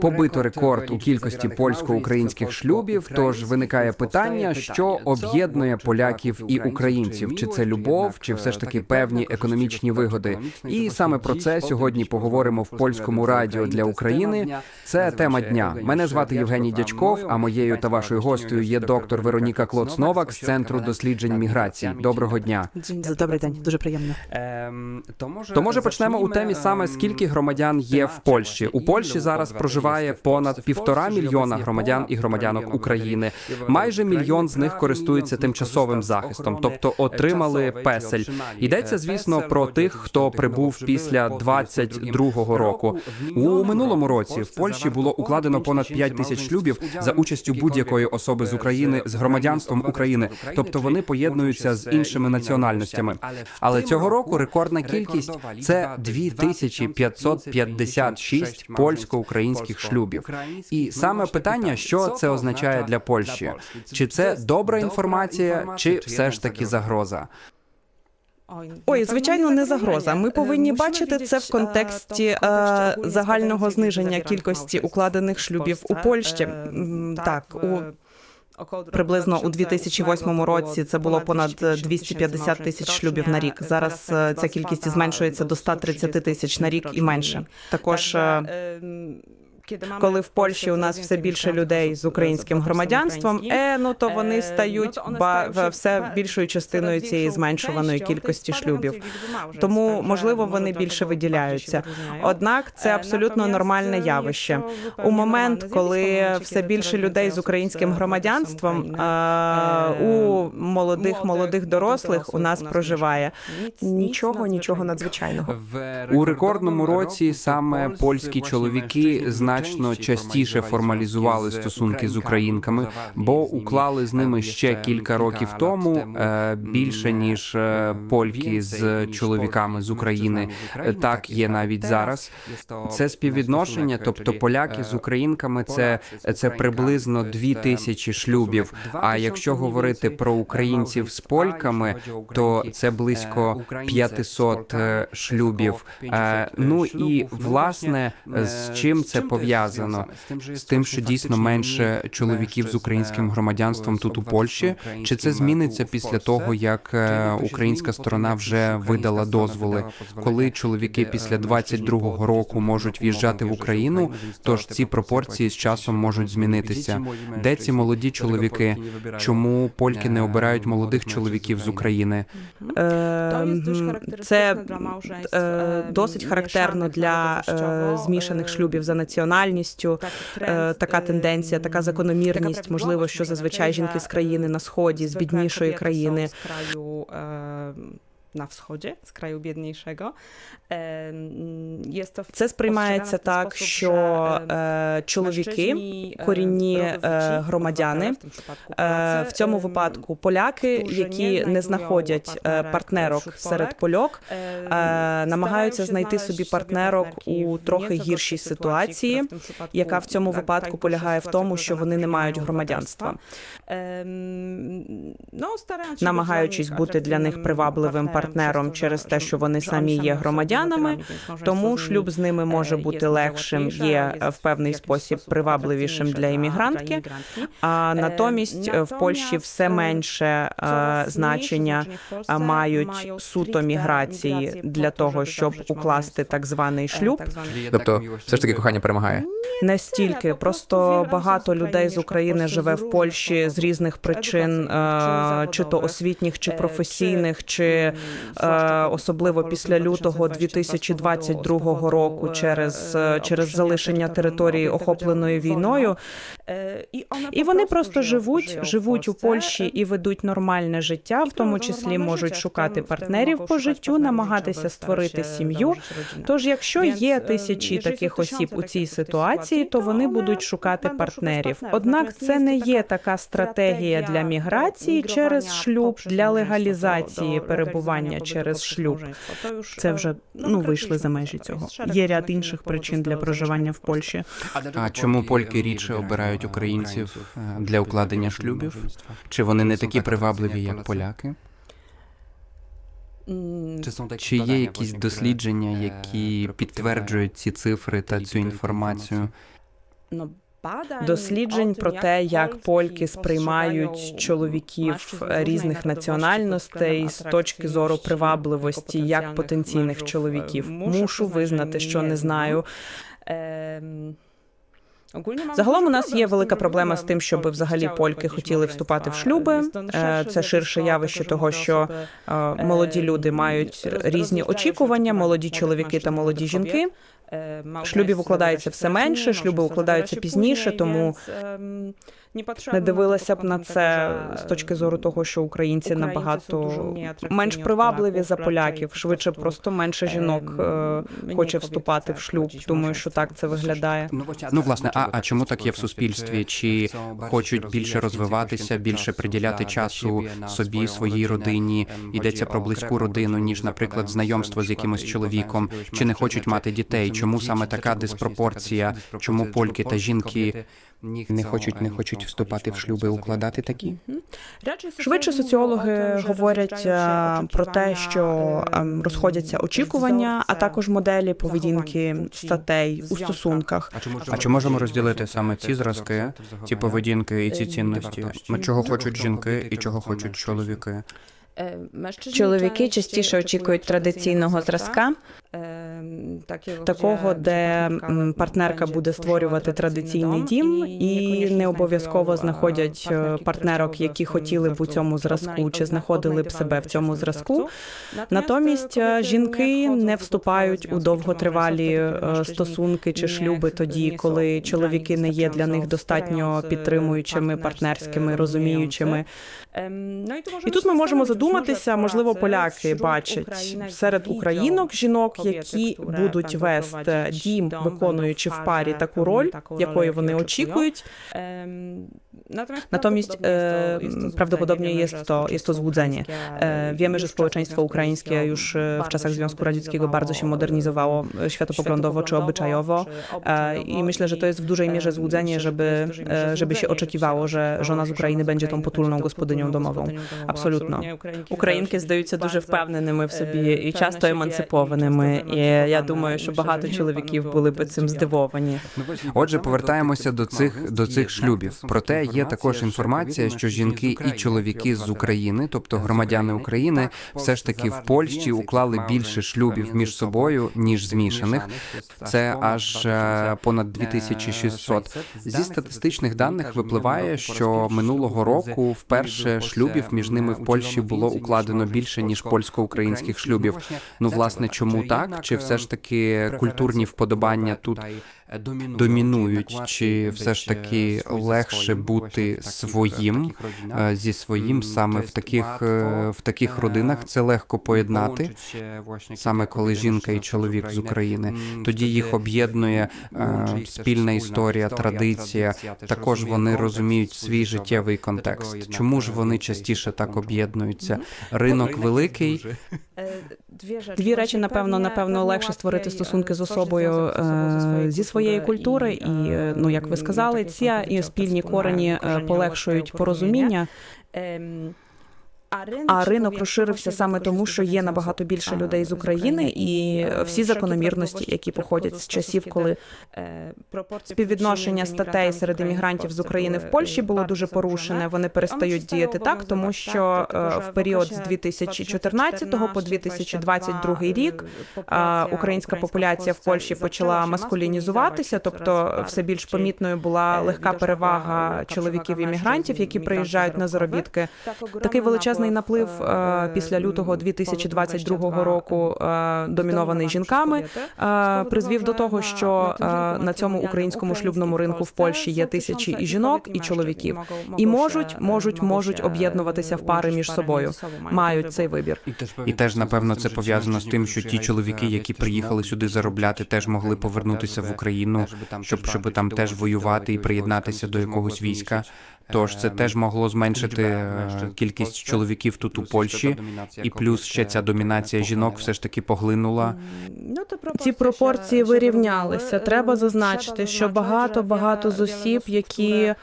Побито рекорд у кількості польсько-українських шлюбів. Тож виникає питання, що об'єднує поляків і українців: чи це любов, чи все ж таки певні економічні вигоди. І саме про це сьогодні поговоримо в польському радіо для України. Це тема дня. Мене звати Євгеній Дячков. А моєю та вашою гостею є доктор Вероніка Клоцновак з центру досліджень міграції. Доброго дня. Добрий день, дуже приємно. То може почнемо у темі саме скільки громадян є в Польщі. У Польщі зараз проживає понад півтора мільйона громадян і громадянок України. Майже мільйон з них користуються тимчасовим захистом, тобто отримали песель. Йдеться, звісно, про тих, хто прибув після 22-го року. У минулому році в Польщі було укладено понад 5 тисяч шлюбів за участю будь-якої особи з України з громадянством України, тобто вони поєднуються з іншими національностями. Але цього року рекордна кількість це 2556 польсько-українських шлюбів. І саме питання, що це означає для Польщі? Чи це добра інформація, чи все ж таки загроза? Ой, звичайно, не загроза. Ми повинні бачити це в контексті е, загального зниження кількості укладених шлюбів у Польщі. Так, у приблизно у 2008 році це було понад 250 тисяч шлюбів на рік. Зараз е, ця кількість зменшується до 130 тисяч на рік і менше. Також е, коли в Польщі у нас все більше людей з українським громадянством, е, ну то вони стають ба в- все більшою частиною цієї зменшуваної кількості шлюбів. Тому можливо вони більше виділяються. Однак це абсолютно нормальне явище. У момент, коли все більше людей з українським громадянством е, у молодих молодих дорослих у нас проживає нічого, нічого надзвичайного. У рекордному році саме польські чоловіки значно частіше формалізували стосунки з українками, бо уклали з ними ще кілька років тому е, більше ніж е, польки з чоловіками з України. Е, Так є навіть зараз. Це співвідношення, тобто поляки з українками, це, це приблизно дві тисячі шлюбів. А якщо говорити про українців з польками, то це близько 500 е, шлюбів. Ну і власне з чим це пов'язано? З тим, що дійсно менше чоловіків з українським громадянством тут у Польщі, чи це зміниться після того, як е, українська сторона вже видала дозволи, коли чоловіки після 22-го року можуть в'їжджати в Україну? Тож ці пропорції з часом можуть змінитися. Де ці молоді чоловіки? Чому польки не обирають молодих чоловіків з України? Е, Це е, досить характерно для е, змішаних шлюбів за національністю. Е, Така тенденція, така закономірність, можливо, що зазвичай жінки з країни на сході, з біднішої країни. Na wschodzie, z kraju biedniejszego. E, Jest to Це сприймається так, що чоловіки, корінні громадяни, в цьому випадку поляки, які не знаходять партнерок серед польок, намагаються знайти собі партнерок у трохи гіршій ситуації, яка в цьому випадку полягає в тому, що вони не мають громадянства, намагаючись бути для них привабливим партнером через те, що вони самі є громадянами. Тому шлюб з ними може бути легшим, є е, в певний спосіб привабливішим для іммігрантки. А натомість е, в Польщі все менше е, значення мають суто міграції для того, щоб укласти так званий шлюб. Тобто, все ж таки кохання перемагає. Не стільки, просто багато людей з України живе в Польщі з різних причин, е, чи то освітніх, чи професійних, чи е, особливо після лютого 2022 року, через е, через залишення території охопленої війною. І вони просто живуть, живуть у Польщі і ведуть нормальне життя, в тому числі можуть шукати партнерів по життю, намагатися створити сім'ю. Тож, якщо є тисячі таких осіб у цій ситуації, то вони будуть шукати партнерів. Однак це не є така стратегія для міграції через шлюб, для легалізації перебування через шлюб. Це вже ну вийшли за межі цього. Є ряд інших причин для проживання в Польщі. А чому польки рідше обирають українців е, для укладення шлюбів? Чи вони не такі привабливі, як поляки? Чи є якісь дослідження, які підтверджують ці цифри та цю інформацію? Досліджень про те, як польки сприймають чоловіків різних національностей з точки зору привабливості як потенційних чоловіків. Мушу визнати, що не знаю. Загалом у нас є велика проблема з тим, щоб взагалі польки хотіли вступати в шлюби. Е, Це ширше явище того, що е, молоді люди мають різні очікування, молоді чоловіки та молоді жінки. Шлюбів укладається все менше, шлюби укладаються пізніше, тому ем, не дивилася б на це з точки зору того, що українці набагато менш привабливі за поляків. Швидше просто менше жінок ем, е, хоче вступати в шлюб. Думаю, що так це виглядає. Ну власне, а, а чому так є в суспільстві? Чи хочуть більше розвиватися, більше приділяти часу собі, своїй родині? Йдеться про близьку родину, ніж, наприклад, знайомство з якимось чоловіком, чи не хочуть мати дітей? Чому саме така диспропорція? Чому польки та жінки Не хочуть, не хочуть вступати в шлюби, укладати такі. Швидше соціологи говорять е, про те, що ем, розходяться очікування, а також моделі поведінки статей у стосунках. А чи можемо розділити саме ці зразки, ці поведінки і ці цінності? Ми чого хочуть жінки і чого хочуть чоловіки? Е, Чоловіки частіше очікують традиційного зразка, такого, такого, де партнерка буде створювати традиційний дім, і не обов'язково знаходять е, партнерок, які хотіли б у цьому зразку, чи знаходили б себе в цьому зразку. Натомість е, жінки не вступають у довготривалі е, стосунки чи шлюби тоді, коли чоловіки не є для них достатньо підтримуючими, партнерськими, розуміючими. Ем, ну, І тут ми можемо задуматися, можливо, поляки бачать серед українок жінок, які будуть вести дім, виконуючи в парі таку роль, якої вони очікують. Natomiast e, prawdopodobnie jest to, jest to złudzenie. E, Wiemy, że społeczeństwo ukraińskie już e, w czasach Związku Radzieckiego bardzo się modernizowało e, światopoglądowo czy obyczajowo E, i myślę, że to jest w dużej mierze złudzenie, żeby, e, żeby się oczekiwało, że żona z Ukrainy będzie tą potulną gospodynią domową. Абсолютно. Українки здаються дуже впевненими в собі і часто емансипованими. І я думаю, що багато чоловіків були б цим здивовані. Отже, повертаємося до цих до цих шлюбів. Проте є також інформація, що жінки і чоловіки з України, тобто громадяни України, все ж таки в Польщі уклали більше шлюбів між собою ніж змішаних. Це аж е, понад 2600. Зі статистичних даних випливає, що минулого року вперше шлюбів між ними в Польщі було укладено більше ніж польсько-українських шлюбів. Ну, власне, чому так? Чи все ж таки культурні вподобання тут домінують, чи все ж таки легше бути своїм е, зі своїм саме в таких е, в таких родинах? Це легко поєднати, саме коли жінка і чоловік з України. Тоді їх об'єднує е, спільна історія, традиція. Також вони розуміють свій життєвий контекст. Чому ж вони частіше так об'єднуються? Ринок великий. Дві речі, напевно, напевно, легше створити стосунки з особою е, зі своєї культури, і е, ну як ви сказали, ці і спільні корені е, полегшують порозуміння. А ринок розширився саме тому, що є набагато більше людей з України, і всі закономірності, які походять з часів, коли співвідношення статей серед іммігрантів з України в Польщі було дуже порушене. Вони перестають діяти так, тому що е, в період з 2014 по 2022 рік е, українська популяція в Польщі почала маскулінізуватися, тобто все більш помітною була легка перевага чоловіків іммігрантів, які приїжджають на заробітки. Такий величезний наплив е, після лютого 2022 року, е, домінований жінками, е, призвів до того, що е, на цьому українському шлюбному ринку в Польщі є тисячі і жінок, і чоловіків, і можуть, можуть, можуть об'єднуватися в пари між собою, мають цей вибір. І теж напевно це пов'язано з тим, що ті чоловіки, які приїхали сюди заробляти, теж могли повернутися в Україну, щоб щоб там теж воювати і приєднатися до якогось війська. Тож це теж могло зменшити е, кількість чоловіків тут у Польщі, і плюс ще ця домінація жінок все ж таки поглинула. Ці пропорції вирівнялися. Треба зазначити, що багато багато з осіб, які Е,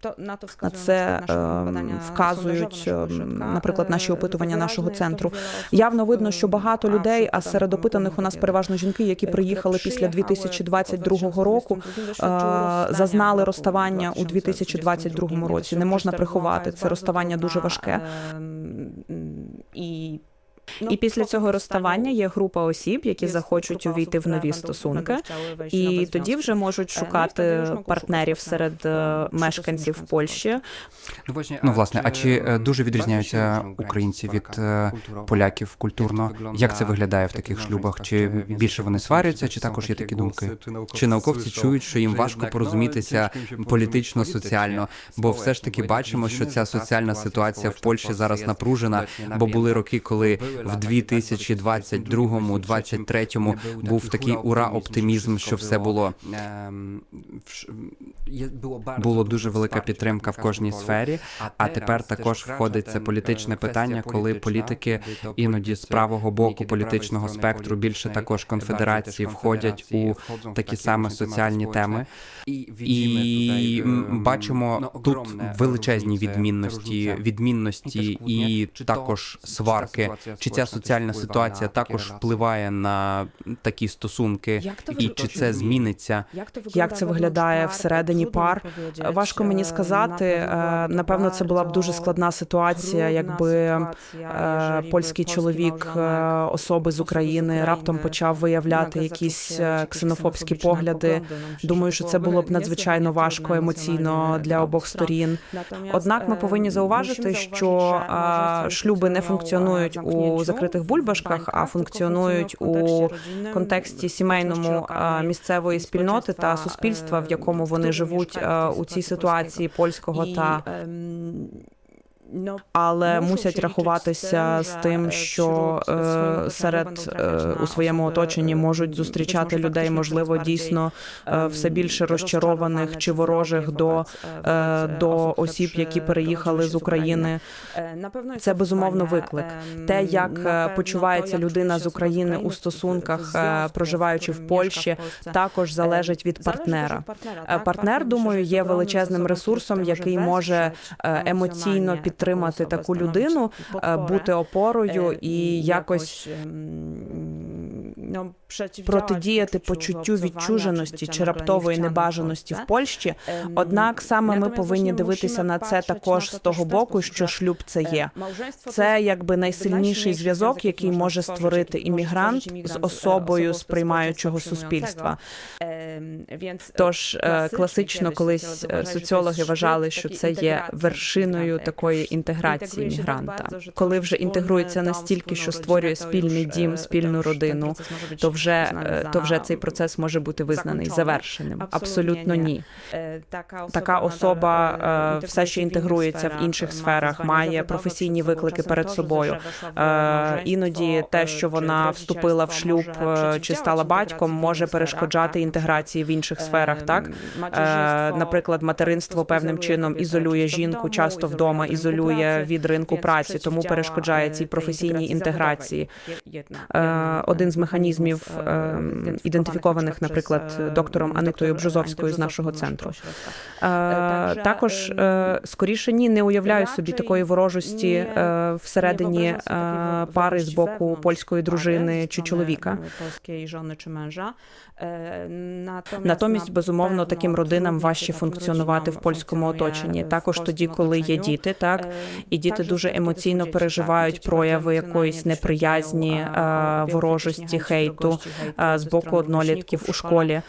То на то На це наші ем, вказують, ем, ośrodka. наприклад, наші Е, опитування нашого центру. Явно видно, що ем, багато людей, а серед опитаних у нас переважно жінки, які Е, приїхали після przyjechały po 2022 року, 2022 е, зазнали розставання у 2022 році. Не можна приховати, це розставання дуже важке. І І після цього розставання є група осіб, які захочуть увійти в нові стосунки, і тоді вже можуть шукати партнерів серед е, мешканців Польщі. Ну, власне, а чи е, дуже відрізняються українці від е, поляків культурно? Як це виглядає в таких шлюбах? Чи більше вони сваряться, чи також є такі думки? Чи науковці чують, що їм важко порозумітися політично, соціально? Бо все ж таки бачимо, що ця соціальна ситуація в Польщі зараз напружена, бо були роки, коли в 2022-2023 був такий ура оптимізм, що все було було дуже велика підтримка в кожній сфері. А тепер також входить це політичне питання, коли політики іноді з правого боку політичного спектру більше також конфедерації входять у такі саме соціальні теми. І м, бачимо тут величезні відмінності, відмінності і також сварки. Чи ця соціальна ситуація також впливає на такі стосунки, і чи це зміниться? Як це виглядає всередині пар? Важко мені сказати. Е, Напевно, це була б дуже складна ситуація, якби е, польський чоловік е, особи з України раптом почав виявляти якісь е, ксенофобські погляди. Думаю, що це було б надзвичайно важко емоційно для обох сторін. Однак ми повинні зауважити, що е, шлюби не функціонують у закритих бульбашках, а функціонують у контексті сімейному місцевої спільноти та суспільства, в якому вони живуть у цій ситуації польського та але мусять рахуватися з тим, що е, серед е, у своєму оточенні можуть зустрічати людей, можливо, дійсно е, все більше розчарованих чи ворожих до, е, до осіб, які переїхали з України. Це безумовно виклик. Те, як е, почувається людина з України у стосунках, е, проживаючи в Польщі, також залежить від партнера. Е, Партнер, думаю, є величезним ресурсом, який може е, емоційно підтримати таку людину, е, бути опорою і якось протидіяти почуттю відчуженості чи раптової небажаності в Польщі. Однак саме ми повинні дивитися на це також з того боку, що шлюб це є. Це якби найсильніший зв'язок, який може створити іммігрант з особою сприймаючого суспільства. Тож е, класично колись е, соціологи вважали, що це є вершиною такої інтеграції мігранта. Коли вже інтегрується настільки, що створює спільний дім, спільну родину, то вже е, то вже цей процес може бути визнаний завершеним. Абсолютно ні. Така особа е, все ще інтегрується в інших сферах, має професійні виклики перед собою. Е, Іноді те, що вона вступила в шлюб е, чи стала батьком, може перешкоджати інтеграції в інших сферах. Так Е, наприклад, материнство певним чином ізолює жінку, часто вдома ізолює від ринку праці, тому перешкоджає цій професійній інтеграції. Е, Один з механізмів е, ідентифікованих, наприклад, доктором Анитою Бжозовською з нашого центру. Е, Також е, скоріше ні, не уявляю собі такої ворожості е, всередині е, пари з боку польської дружини чи чоловіка. Е, Натомість, безумовно, таким родинам важче функціонувати в польському оточенні. Також тоді, коли є діти, так і діти дуже емоційно переживають прояви якоїсь неприязні, е, ворожості, хейту е, з боку однолітків у школі.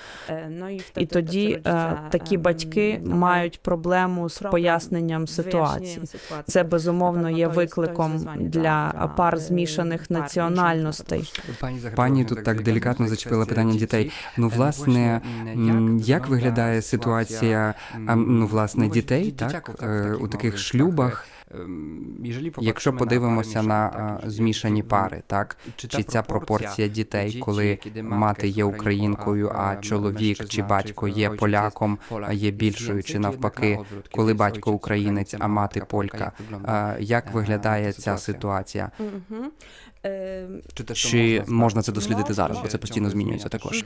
І тоді е, такі батьки мають проблему з поясненням ситуації. Це безумовно є викликом для пар змішаних національностей. Пані тут так делікатно зачепила питання дітей. Ну, власне, як виглядає ситуація, ну, власне, дітей, так, е, у таких шлюбах? Якщо подивимося на а, змішані пари, так? чи ця пропорція дітей, коли мати є українкою, а чоловік чи батько є поляком, а є більшою, чи навпаки, коли батько українець, а мати полька, як виглядає ця ситуація? Мгм. Е, Чи можна це дослідити зараз, бо це постійно змінюється також?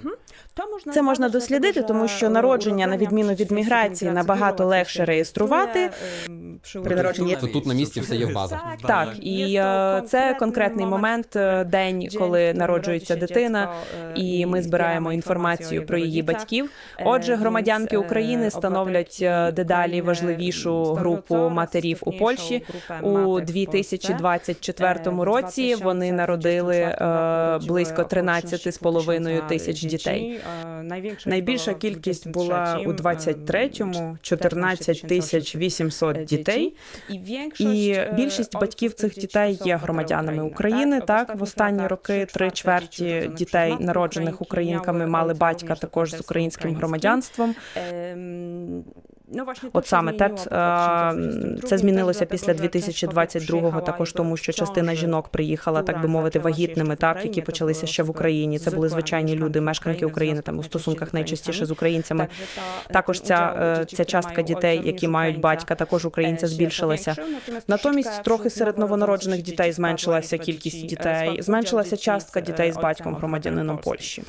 Це можна дослідити, тому що народження, на відміну від міграції, набагато легше реєструвати. Народженні То тут на місці все є в базах. Так, і е, це конкретний момент, е, день, коли народжується дитина, і ми збираємо інформацію про її батьків. Отже, громадянки України становлять е, дедалі важливішу групу матерів у Польщі. У 2024 році вони народили е, близько 13,5 тисяч дітей. Найбільша кількість була у 23-му – 14 тисяч 800 дітей. І більшість батьків цих дітей є громадянами України. Так, в останні роки три чверті дітей, народжених українками, мали батька також з українським громадянством. От саме те, е, це змінилося після 2022-го, також тому, що частина жінок приїхала, так би мовити, вагітними, так які почалися ще в Україні. Це були звичайні люди, мешканки України, там у стосунках найчастіше з українцями. Також ця, е, ця частка дітей, які мають батька, також українця збільшилася. Натомість трохи серед новонароджених дітей зменшилася кількість дітей, зменшилася частка дітей з батьком громадянином Польщі.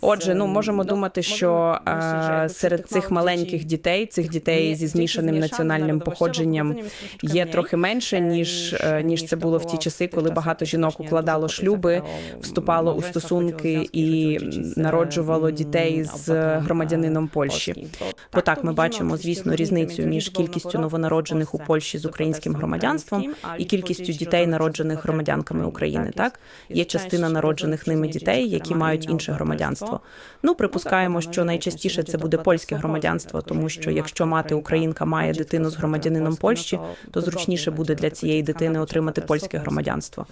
Отже, ну можемо думати, що е, серед цих маленьких дітей, цих дітей зі змішаним національним походженням, є трохи менше ніж е, ніж це було в ті часи, коли багато жінок укладало шлюби, вступало у стосунки і народжувало дітей з громадянином Польщі. Бо так ми бачимо, звісно, різницю між кількістю новонароджених у Польщі з українським громадянством і кількістю дітей, народжених громадянками України. Так є частина народжених ними дітей, які мають інше громадянство. Ну припускаємо, що найчастіше це буде польське громадянство, тому що якщо мати українка має дитину з громадянином Польщі, то зручніше буде для цієї дитини отримати польське громадянство.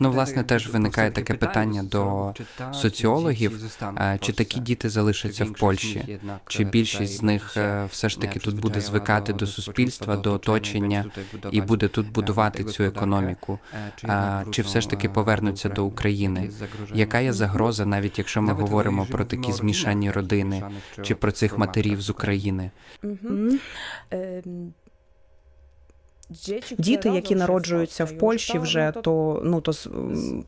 Ну, власне, теж виникає таке питання до соціологів, е, чи такі діти залишаться в Польщі, чи більшість з них е, все ж таки тут буде звикати до суспільства, до оточення і буде тут будувати цю економіку, чи все ж таки повернуться до України? Яка є загроза, навіть якщо ми говоримо про такі змішані родини, чи про цих матерів з України? Діти, які народжуються в Польщі, вже то ну то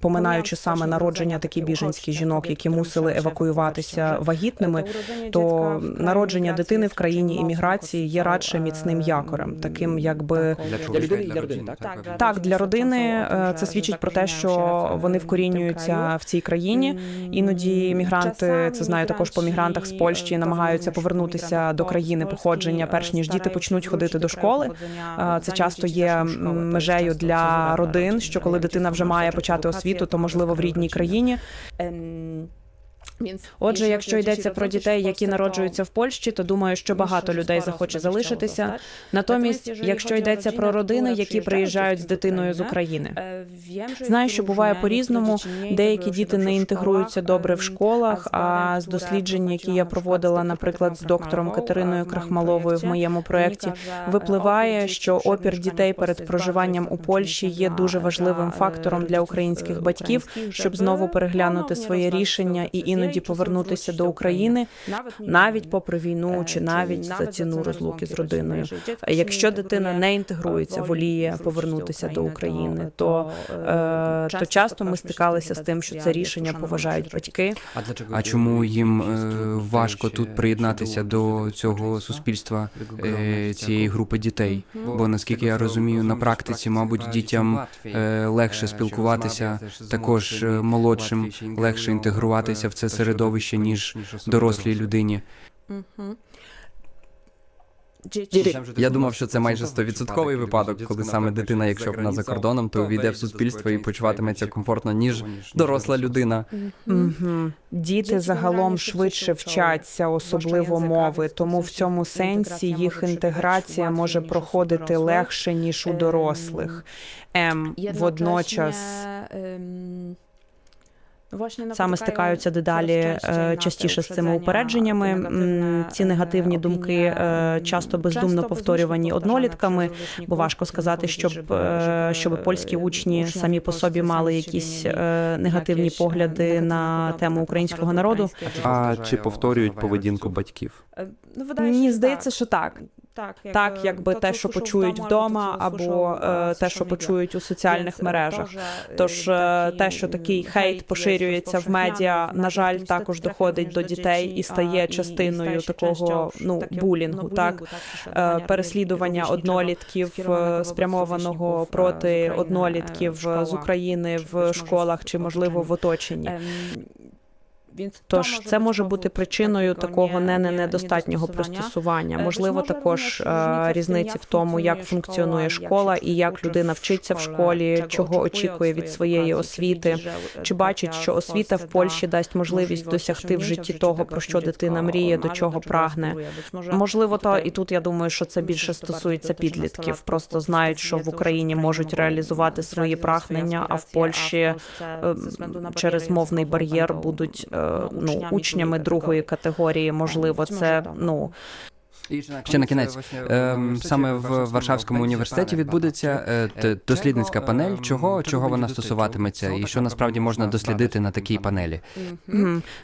поминаючи саме народження такі біженські жінок, які мусили евакуюватися вагітними, то народження дитини в країні імміграції є радше міцним якорем, таким якби Для людини для родини, так? так для родини е, це свідчить про те, що вони вкорінюються в цій країні. Іноді мігранти, це знаю також по мігрантах з Польщі, намагаються повернутися до країни походження, перш ніж діти почнуть ходити до школи. Е, Це часто є межею для родин, що коли дитина вже має почати освіту, то можливо в рідній країні. Отже, якщо йдеться про дітей, які народжуються в Польщі, то думаю, що багато людей захоче залишитися. Натомість, якщо йдеться про родини, які приїжджають з дитиною з України. Знаю, що буває по-різному. Деякі діти не інтегруються добре в школах. А з досліджень, які я проводила, наприклад, з доктором Катериною Крахмаловою в моєму проєкті, випливає, що опір дітей перед проживанням у Польщі є дуже важливим фактором для українських батьків, щоб знову переглянути своє рішення і іноді повернутися до України, навіть попри війну чи навіть за ціну розлуки з родиною. Якщо дитина не інтегрується, воліє повернутися до України, то, е, то часто ми стикалися з тим, що це рішення поважають батьки. А чому їм е, важко тут приєднатися до цього суспільства е, цієї групи дітей? Бо наскільки я розумію, на практиці, мабуть, дітям е, легше спілкуватися, також е, молодшим легше інтегруватися в це середовище, ніж дорослій людині. Я думав, що це майже стовідсотковий випадок, коли саме дитина, якщо вона за кордоном, то увійде в суспільство і почуватиметься комфортно, ніж доросла людина. Мгм. Діти загалом швидше вчаться, особливо мови, тому в цьому сенсі їх інтеграція може проходити легше ніж у дорослих. Ем, водночас саме стикаються дедалі е, частіше з цими упередженнями. Ці негативні думки е, часто бездумно повторювані однолітками, бо важко сказати, щоб, е, щоб польські учні самі по собі мали якісь е, негативні погляди на тему українського народу. А чи повторюють поведінку батьків? Мені здається, що так. Так, Так, якби те, що почують вдома, або е, те, що почують у соціальних мережах. Тож е, те, що такий хейт поширюється в медіа, на жаль, також доходить до дітей і стає частиною такого ну булінгу, так Е, переслідування однолітків е, спрямованого проти однолітків з України в школах чи можливо в оточенні. Тож це може бути причиною такого не не недостатнього пристосування. Можливо, також е, різниці в тому, як функціонує школа і як людина вчиться в школі, чого очікує від своєї освіти. Чи бачить, що освіта в Польщі дасть можливість досягти в житті того, про що дитина мріє, до чого прагне? Можливо, то і тут я думаю, що це більше стосується підлітків. Просто знають, що в Україні можуть реалізувати свої прагнення, а в Польщі е, через мовний бар'єр будуть е, ну учнями другої категорії. Можливо, це ну Ще на кінець, ем, саме в Варшавському університеті відбудеться е, дослідницька панель. Чого чого вона стосуватиметься, і що насправді можна дослідити на такій панелі?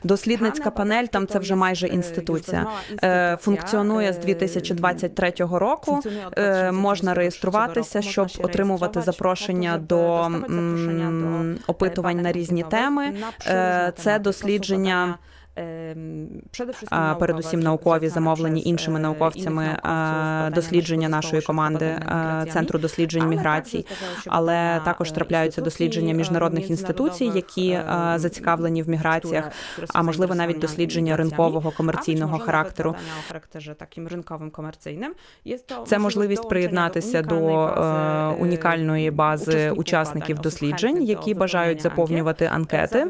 Дослідницька панель. Там це вже майже інституція. Е, Функціонує з 2023 року. Е, Можна реєструватися, щоб отримувати запрошення до опитувань на різні теми. Е, Це дослідження. А, передусім наукові, замовлені іншими науковцями, дослідження нашої команди центру досліджень міграцій. Але також трапляються дослідження міжнародних інституцій, які зацікавлені в міграціях, а можливо навіть дослідження ринкового комерційного характеру. таким ринковим комерційним. Це можливість приєднатися до е, унікальної бази учасників досліджень, які бажають заповнювати анкети.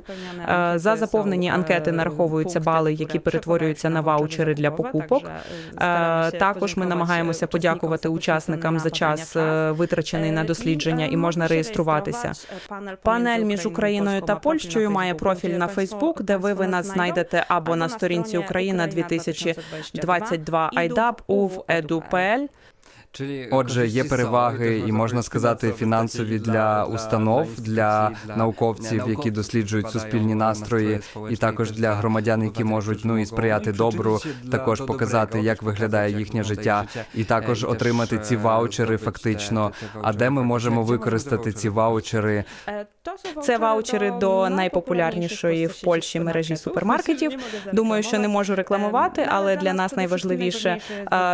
Е, За заповнені анкети нараховуються бали, які перетворюються на ваучери для покупок. Е, Також ми намагаємося подякувати учасникам за час е, витрачений на дослідження, і можна реєструватися. Панель між Україною та Польщею має профіль на Фейсбук, де ви, ви нас знайдете або на сторінці Україна 2022 IDAP у edu.pl. Отже, є переваги і можна сказати фінансові для установ, для науковців, які досліджують суспільні настрої, і також для громадян, які можуть ну і сприяти добру, також показати, як виглядає їхнє життя, і також отримати ці ваучери фактично. А де ми можемо використати ці ваучери? Це ваучери до найпопулярнішої в Польщі мережі супермаркетів. Думаю, що не можу рекламувати, але для нас найважливіше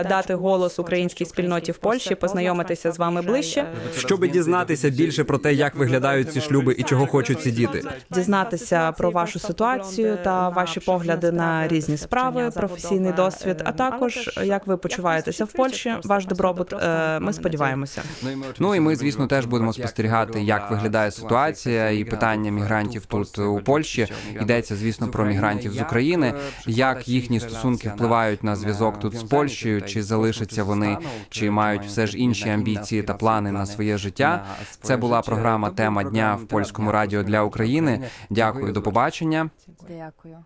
дати голос українській спільноті в Польщі, познайомитися з вами ближче, Щоби дізнатися більше про те, як виглядають ці шлюби і чого хочуть ці діти. дізнатися про вашу ситуацію та ваші погляди на різні справи, професійний досвід, а також як ви почуваєтеся в Польщі. Ваш добробут. е, Ми сподіваємося. Ну і ми, звісно, теж будемо спостерігати, як виглядає ситуація і питання мігрантів тут у Польщі. Йдеться, звісно, про мігрантів з України, як їхні стосунки впливають на зв'язок тут з Польщею, чи залишаться вони, чи мають все ж інші амбіції та плани на своє життя. Це була програма Тема дня в польському радіо для України. Дякую, до побачення. Дякую.